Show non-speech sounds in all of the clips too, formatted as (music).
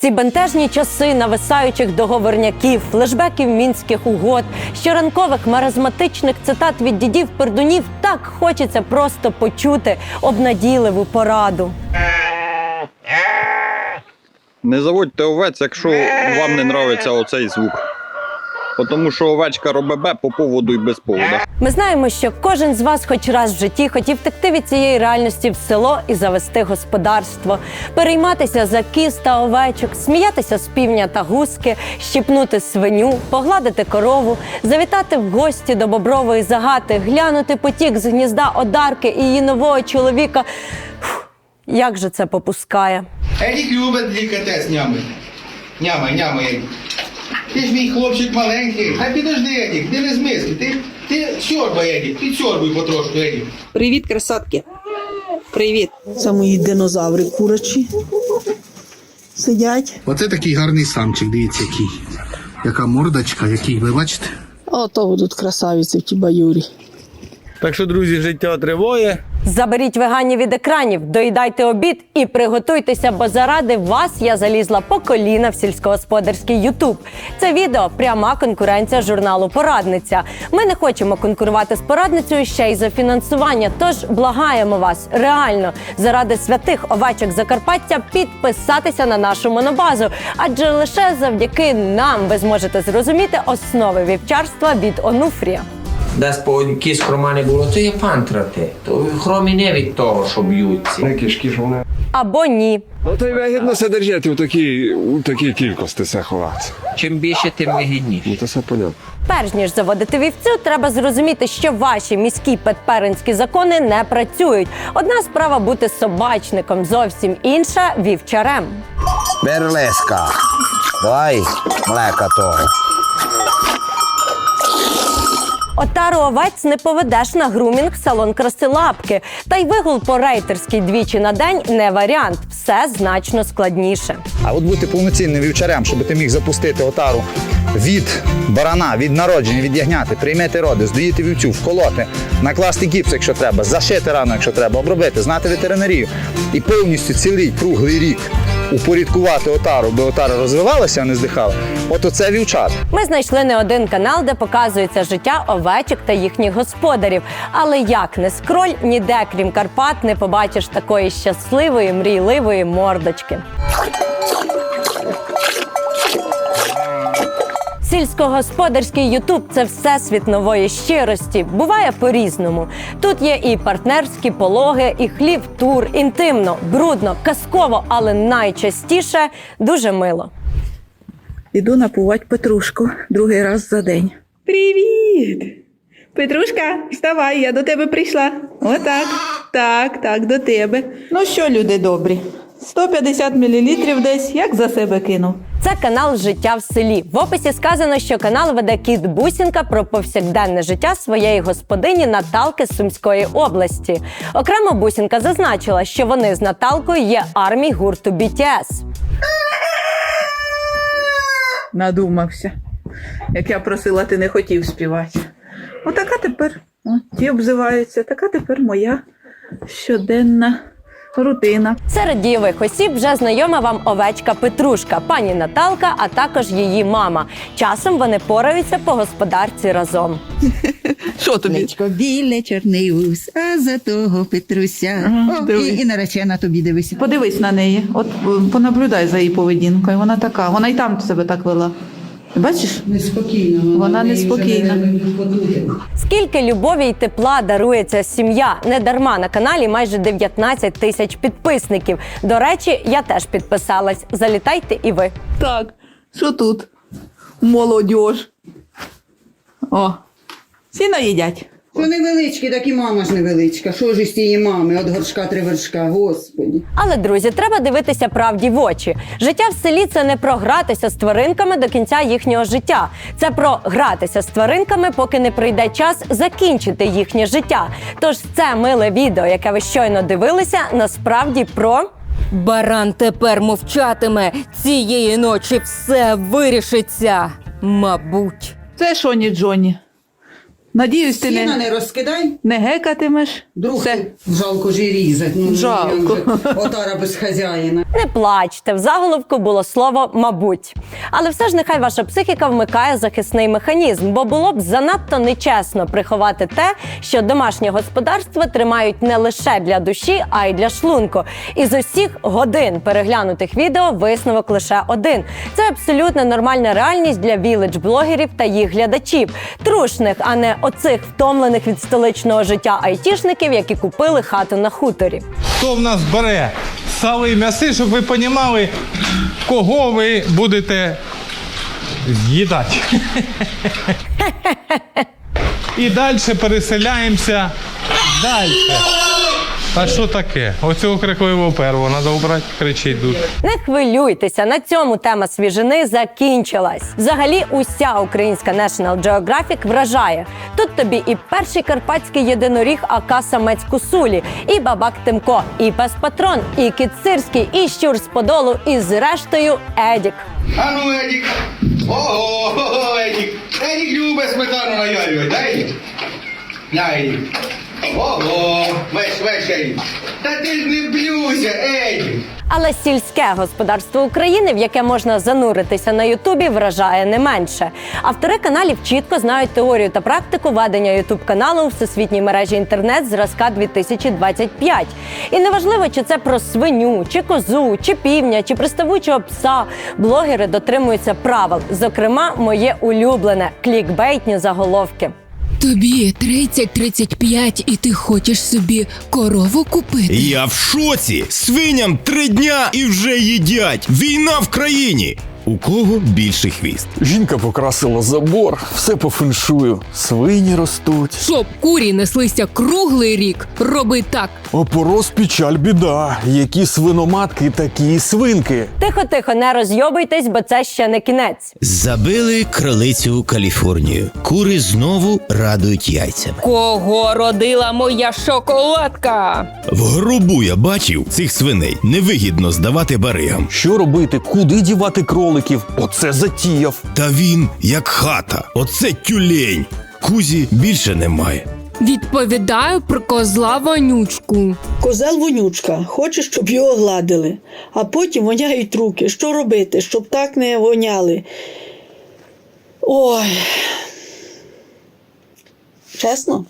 Ці бентежні часи нависаючих договорняків, флешбеків мінських угод, щоранкових маразматичних цитат від дідів пердунів так хочеться просто почути обнадійливу пораду. Не заводьте овець, якщо вам не нравиться оцей звук. Тому що овечка робить бе по поводу і без повода. Ми знаємо, що кожен з вас, хоч раз в житті, хотів втекти від цієї реальності в село і завести господарство, перейматися за кіз та овечок, сміятися з півня та гуски, щіпнути свиню, погладити корову, завітати в гості до бобрової загати, глянути потік з гнізда одарки і її нового чоловіка. Фух, як же це попускає? Едік любить делікатес нямить. Нямай, нямай, Едік. Ти ж мій хлопчик маленький. А підожди, Едік, ти не з миски. Ти, ти сьорбай, Едік, підсьорбуй потрошку, Едік. Привіт, красотки. Привіт. Це мої динозаври курочі. Сидять. Оце такий гарний самчик, дивіться який. Яка мордочка, який, ви бачите? Ото будуть красавиці в ті баюрі. Так що, друзі, життя триває. Заберіть веганів від екранів, доїдайте обід і приготуйтеся, бо заради вас я залізла по коліна в сільськогосподарський Ютуб. Це відео пряма конкуренція журналу Порадниця. Ми не хочемо конкурувати з порадницею ще й за фінансування. Тож благаємо вас реально заради святих овечок Закарпаття підписатися на нашу монобазу, адже лише завдяки нам ви зможете зрозуміти основи вівчарства від Онуфрія. Десь по якійсь хромані було, то є пантрати. То хромі не від того, що б'ються. Кишки ж вони. Або ні. Ну то й вигідно се держати у такій, у такій кількості се ховатися. Чим більше, тим вигідніше. Ну то все понятно. Перш ніж заводити вівцю, треба зрозуміти, що ваші міські петперинські закони не працюють. Одна справа бути собачником, зовсім інша вівчарем. Берлеска. Давай млека того. Отару овець не поведеш на грумінг салон краси лапки. Та й вигул по рейтерській двічі на день не варіант. Все значно складніше. А от бути повноцінним вівчарем, щоб ти міг запустити отару від барана, від народження, від ягняти, прийняти роди, здоїти вівцю, вколоти, накласти гіпс, якщо треба, зашити рану, якщо треба, обробити, знати ветеринарію і повністю цілий круглий рік упорядкувати отару, би отара розвивалася, а не здихала. От оце вівчар. Ми знайшли не один канал, де показується життя овечок та їхніх господарів. Але як не скроль, ніде крім Карпат не побачиш такої щасливої, мрійливої мордочки. Сільськогосподарський Ютуб це всесвіт нової щирості. Буває по-різному. Тут є і партнерські пологи, і хлів тур, інтимно, брудно, казково, але найчастіше дуже мило. Іду напувати Петрушку другий раз за день. Привіт! Петрушка, вставай, я до тебе прийшла. Отак. Так, так, до тебе. Ну що, люди добрі? 150 мл десь, як за себе кинув. Це канал Життя в селі. В описі сказано, що канал веде кіт Бусінка про повсякденне життя своєї господині Наталки з Сумської області. Окремо Бусінка зазначила, що вони з Наталкою є армій гурту BTS. Надумався. Як я просила, ти не хотів співати. Отака тепер, о, ті обзиваються, така тепер моя щоденна рутина. Серед дійових осіб вже знайома вам овечка Петрушка, пані Наталка, а також її мама. Часом вони пораються по господарці разом. (laughs) Що тобі? Лечко біле, чорний ус, а за того Петруся. Ага, О, дивись. і, і наречена тобі дивися. Подивись на неї, от е, понаблюдай за її поведінкою. Вона така, вона і там себе так вела. Бачиш? Неспокійно. Вона неспокійна. Скільки любові й тепла дарує ця сім'я? Не дарма на каналі майже 19 тисяч підписників. До речі, я теж підписалась. Залітайте і ви. Так, що тут? Молодь. О, всі наїдять. То невеличкі, так і мама ж невеличка. Що ж із тієї мами? От горшка три вершка, господі. Але друзі, треба дивитися правді в очі. Життя в селі це не про гратися з тваринками до кінця їхнього життя. Це про гратися з тваринками, поки не прийде час закінчити їхнє життя. Тож це миле відео, яке ви щойно дивилися, насправді про. Баран тепер мовчатиме. Цієї ночі все вирішиться. Мабуть. Це Шоні Джоні. Надіюсь, ти Сіна не, не розкидай, не гекатимеш. друг Все. жалко ж і різать. Ну, Жалко. як же, Отара без хазяїна. Не плачте, в заголовку було слово мабуть. Але все ж нехай ваша психіка вмикає захисний механізм, бо було б занадто нечесно приховати те, що домашнє господарство тримають не лише для душі, а й для шлунку. Із усіх годин переглянутих відео висновок лише один: це абсолютно нормальна реальність для віледж-блогерів та їх глядачів, трушних, а не оцих втомлених від столичного життя айтішників, які купили хату на хуторі. Хто в нас бере сали і м'яси, щоб ви розуміли, кого ви будете з'їдати. (laughs) І далі переселяємося далі. А що таке? Оцього крикливого первого треба обрати, кричить тут. Не хвилюйтеся, на цьому тема свіжини закінчилась. Взагалі, уся українська National Geographic вражає. Тут тобі і перший карпатський єдиноріг АК Самець Кусулі, і бабак Тимко, і пес Патрон, і кіт Сирський, і щур з подолу, і зрештою Едік. А ну, Едік! Ого, Едік! Едік любить сметану наварювати, да, Едік? На, Едік. Ого, весь, Едік. Та ти ж не блюся, Едік. Але сільське господарство України, в яке можна зануритися на Ютубі, вражає не менше. Автори каналів чітко знають теорію та практику ведення Ютуб каналу у всесвітній мережі інтернет зразка 2025. І неважливо, чи це про свиню, чи козу, чи півня, чи приставучого пса. Блогери дотримуються правил. Зокрема, моє улюблене клікбейтні заголовки. Тобі 30-35 і ти хочеш собі корову купити. Я в шоці. Свиням три дня і вже їдять. Війна в країні. У кого більший хвіст? Жінка покрасила забор, все по феншую. Свині ростуть. Щоб курі неслися круглий рік, роби так. Опорос печаль біда. Які свиноматки, такі і свинки. Тихо, тихо, не розйобуйтесь, бо це ще не кінець. Забили кролицю у Каліфорнію. Кури знову радують яйцями. Кого родила моя шоколадка? В гробу я бачив цих свиней. Невигідно здавати баригам. Що робити? Куди дівати кроликів? Оце затіяв. Та він як хата. Оце тюлень. Кузі більше немає. Відповідаю про козла вонючку. Козел вонючка, хоче, щоб його гладили, а потім воняють руки. Що робити, щоб так не воняли? Ой. Чесно?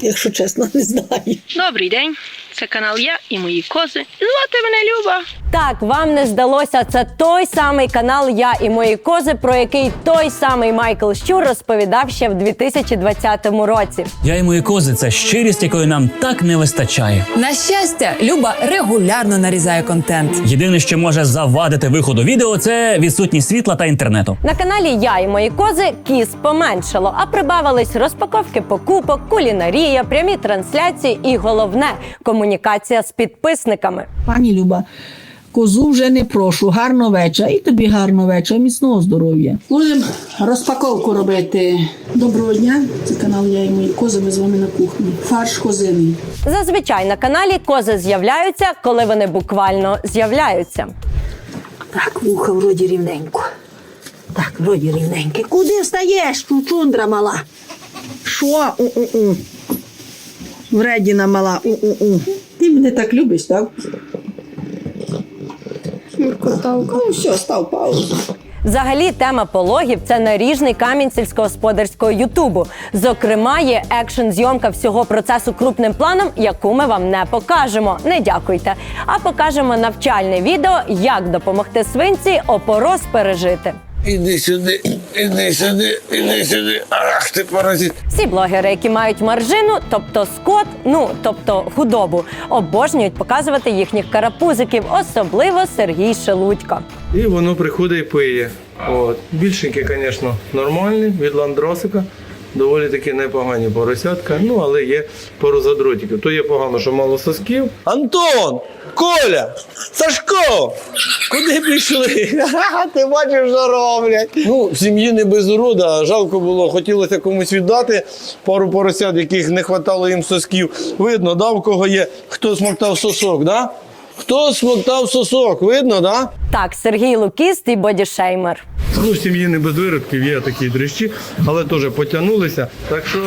Якщо чесно, не знаю. Добрий день. Це канал Я і мої кози. І звати мене Люба. Так, вам не здалося, це той самий канал Я і мої кози, про який той самий Майкл Щур розповідав ще в 2020 році. Я і мої кози це щирість, якої нам так не вистачає. На щастя, Люба регулярно нарізає контент. Єдине, що може завадити виходу відео, це відсутність світла та інтернету. На каналі Я і мої кози кіз поменшало, а прибавились розпаковки покупок, кулінарія, прямі трансляції і головне комунікація з підписниками. Пані Люба, козу вже не прошу. Гарного вечора. І тобі гарного вечора, міцного здоров'я. Будемо розпаковку робити. Доброго дня. Це канал Я і мої кози. Ми з вами на кухні. Фарш козиний. Зазвичай на каналі кози з'являються, коли вони буквально з'являються. Так, вуха вроді рівненько. Так, вроді рівненьке. Куди встаєш, чучундра мала? Що? У-у-у. Вредіна мала. У-у-у. Ти мене так любиш, так? Ну, все, став паузу. Взагалі, тема пологів це наріжний камінь сільськогосподарського Ютубу. Зокрема, є екшн зйомка всього процесу крупним планом, яку ми вам не покажемо. Не дякуйте. А покажемо навчальне відео, як допомогти свинці опороз пережити. Іди сюди, іди сюди, іди сюди. Ах, ти паразит. Всі блогери, які мають маржину, тобто скот, ну тобто худобу, обожнюють показувати їхніх карапузиків, особливо Сергій Шелудько. І воно приходить і пиє. От. Більшенькі, звісно, нормальні, від ландросика. Доволі таки непогані поросятка, ну але є пару задротиків. То є погано, що мало сосків. Антон! Коля! Сашко! Куди пішли? (laughs) Ти бачиш, що роблять. Ну, в сім'ї не без урода, жалко було, хотілося комусь віддати пару поросят, яких не вистачало їм сосків. Видно, да, в кого є, хто смоктав сосок, да? Хто смоктав сосок, видно, да? Так, Сергій Лукіст і бодішеймер. Ну, в сім'ї не без виродків, є такі дрищі, але теж потягнулися. Так що,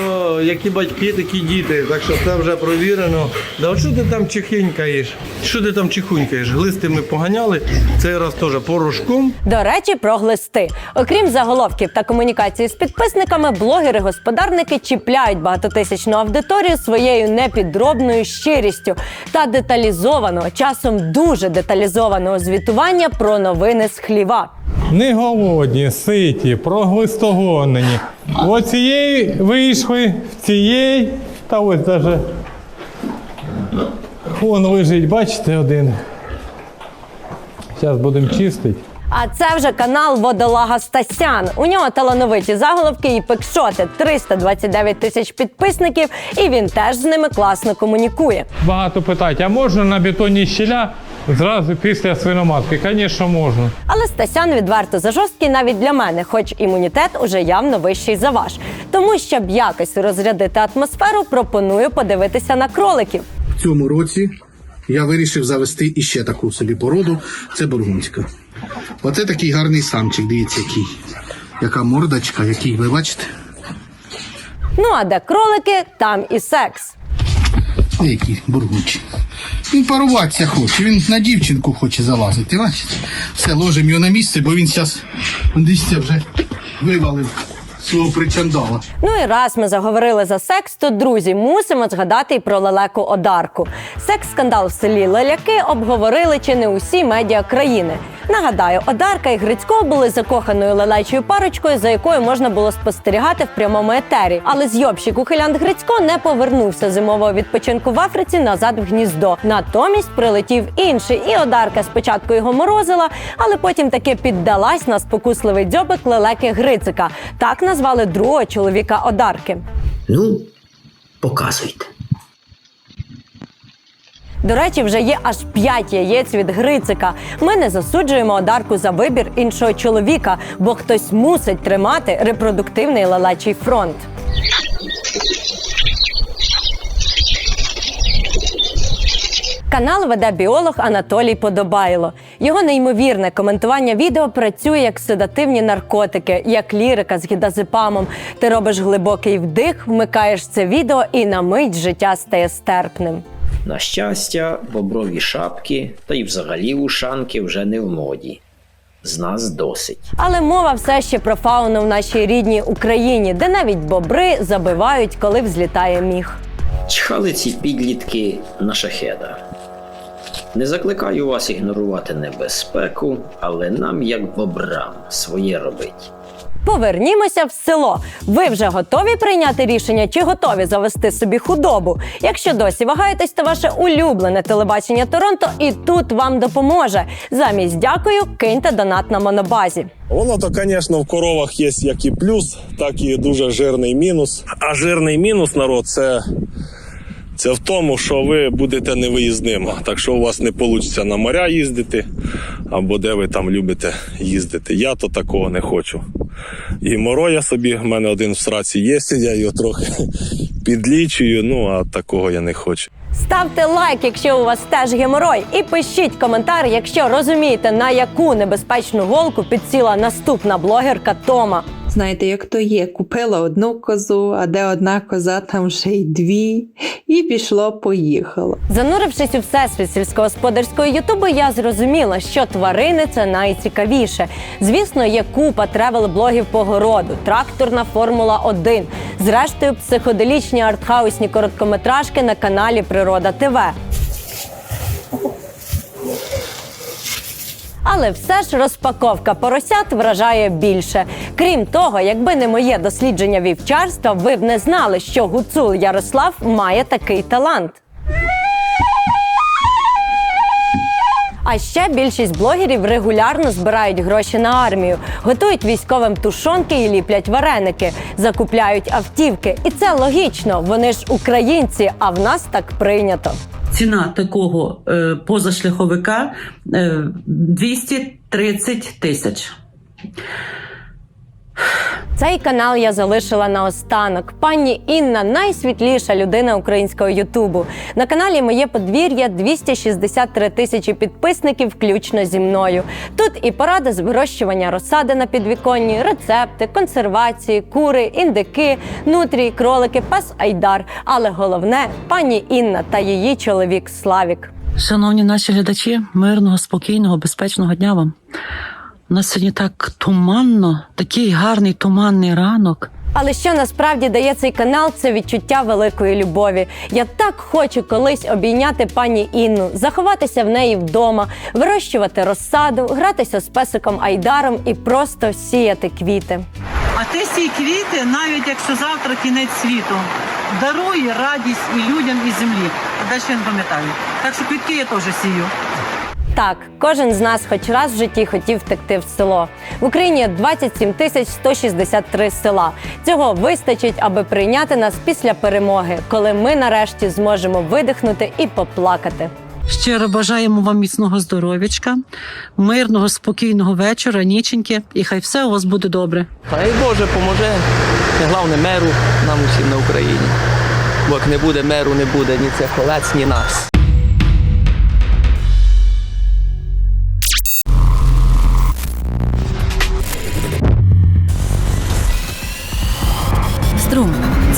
які батьки, такі діти. Так що це вже провірено. Да от що ти там чихенькаєш? Що ти там чихунькаєш? Глисти ми поганяли, цей раз теж порошком. До речі, про глисти. Окрім заголовків та комунікації з підписниками, блогери-господарники чіпляють багатотисячну аудиторію своєю непідробною щирістю та деталізованого, часом дуже деталізованого звітування про новини з хліва. Не голодні, ситі, проглистогонені. Оцієї вийшли, в цієї, та ось даже. Вон лежить, бачите, один. Зараз будемо чистити. А це вже канал Водолага Стасян. У нього талановиті заголовки і пекшоти 329 тисяч підписників, і він теж з ними класно комунікує. Багато питають, а можна на бетонні щіля зразу після свиноматки? Звісно, можна. Але Стасян відверто за жорсткий навіть для мене, хоч імунітет уже явно вищий за ваш. Тому щоб якось розрядити атмосферу, пропоную подивитися на кроликів. В цьому році я вирішив завести іще таку собі породу. Це бургунська. Оце такий гарний самчик, дивіться, який. Яка мордочка, який, ви бачите? Ну а де кролики, там і секс. Який бургунчик. Він паруватися хоче, він на дівчинку хоче залазити, бачите? Все, ложимо його на місце, бо він зараз, дивіться, вже вивалив свого причандала. Ну і раз ми заговорили за секс, то друзі, мусимо згадати і про лелеку Одарку. Секс-скандал в селі Леляки обговорили чи не усі медіа країни. Нагадаю, Одарка і Грицько були закоханою лелечою парочкою, за якою можна було спостерігати в прямому етері. Але зйобщик ухилянт Грицько не повернувся зимового відпочинку в Африці назад в гніздо. Натомість прилетів інший, і Одарка спочатку його морозила, але потім таки піддалась на спокусливий дзьобик лелеки Грицика. Так назвали другого чоловіка Одарки. Ну, показуйте. До речі, вже є аж п'ять яєць від Грицика. Ми не засуджуємо Одарку за вибір іншого чоловіка, бо хтось мусить тримати репродуктивний лелечий фронт. Канал веде біолог Анатолій Подобайло. Його неймовірне коментування відео працює як седативні наркотики, як лірика з гідазепамом. Ти робиш глибокий вдих, вмикаєш це відео, і на мить життя стає стерпним. На щастя, боброві шапки та й взагалі ушанки вже не в моді. З нас досить. Але мова все ще про фауну в нашій рідній Україні, де навіть бобри забивають, коли взлітає міг. Чхали ці підлітки на шахеда. Не закликаю вас ігнорувати небезпеку, але нам, як бобрам, своє робить. Повернімося в село. Ви вже готові прийняти рішення чи готові завести собі худобу? Якщо досі вагаєтесь, то ваше улюблене телебачення Торонто і тут вам допоможе. Замість дякую, киньте донат на монобазі. Воно то, звісно, в коровах є як і плюс, так і дуже жирний мінус. А жирний мінус, народ, це, це в тому, що ви будете невиїзними. Так що у вас не вийде на моря їздити, або де ви там любите їздити. Я то такого не хочу. І моро я собі, в мене один в сраці є, (laughs) я його трохи підлічую, ну а такого я не хочу. Ставте лайк, якщо у вас теж геморой, і пишіть коментар, якщо розумієте, на яку небезпечну голку підсіла наступна блогерка Тома. Знаєте, як то є, купила одну козу, а де одна коза, там вже й дві, і пішло, поїхало. Занурившись у всесвіт сільськогосподарського ютубу, я зрозуміла, що тварини це найцікавіше. Звісно, є купа тревел-блогів по городу, тракторна Формула 1 зрештою, психоделічні артхаусні короткометражки на каналі Природа ТВ. Але все ж розпаковка поросят вражає більше. Крім того, якби не моє дослідження вівчарства, ви б не знали, що гуцул Ярослав має такий талант. А ще більшість блогерів регулярно збирають гроші на армію, готують військовим тушонки і ліплять вареники, закупляють автівки. І це логічно. Вони ж українці, а в нас так прийнято. Ціна такого е, позашляховика е, 230 тисяч. Цей канал я залишила наостанок. Пані Інна найсвітліша людина українського Ютубу. На каналі Моє подвір'я 263 тисячі підписників, включно зі мною. Тут і поради з вирощування розсади на підвіконні, рецепти, консервації, кури, індики, нутрії, кролики, пес Айдар. Але головне пані Інна та її чоловік Славік. Шановні наші глядачі, мирного, спокійного, безпечного дня вам. У нас сьогодні так туманно, такий гарний туманний ранок. Але що насправді дає цей канал, це відчуття великої любові. Я так хочу колись обійняти пані Інну, заховатися в неї вдома, вирощувати розсаду, гратися з песиком Айдаром і просто сіяти квіти. А ти сій квіти, навіть якщо завтра кінець світу, дарує радість і людям, і землі. Далі я не пам'ятаю. Так що квітки я теж сію. Так, кожен з нас хоч раз в житті хотів втекти в село. В Україні 27 тисяч 163 села. Цього вистачить, аби прийняти нас після перемоги, коли ми нарешті зможемо видихнути і поплакати. Щиро бажаємо вам міцного здоров'ячка, мирного, спокійного вечора, ніченьки, і хай все у вас буде добре. Хай Боже поможе, головне меру нам усім на Україні. Бо як не буде меру, не буде ні цих овець, ні нас.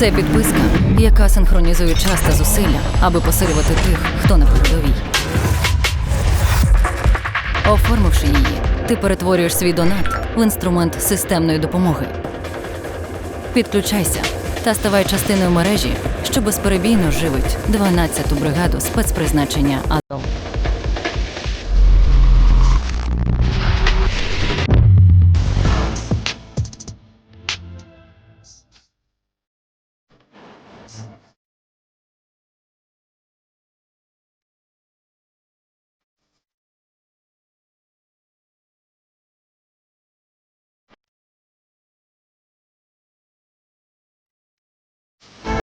Це підписка, яка синхронізує час та зусилля, аби посилювати тих, хто на передовій. Оформивши її, ти перетворюєш свій донат в інструмент системної допомоги. Підключайся та ставай частиною мережі, що безперебійно живить 12-ту бригаду спецпризначення АТО.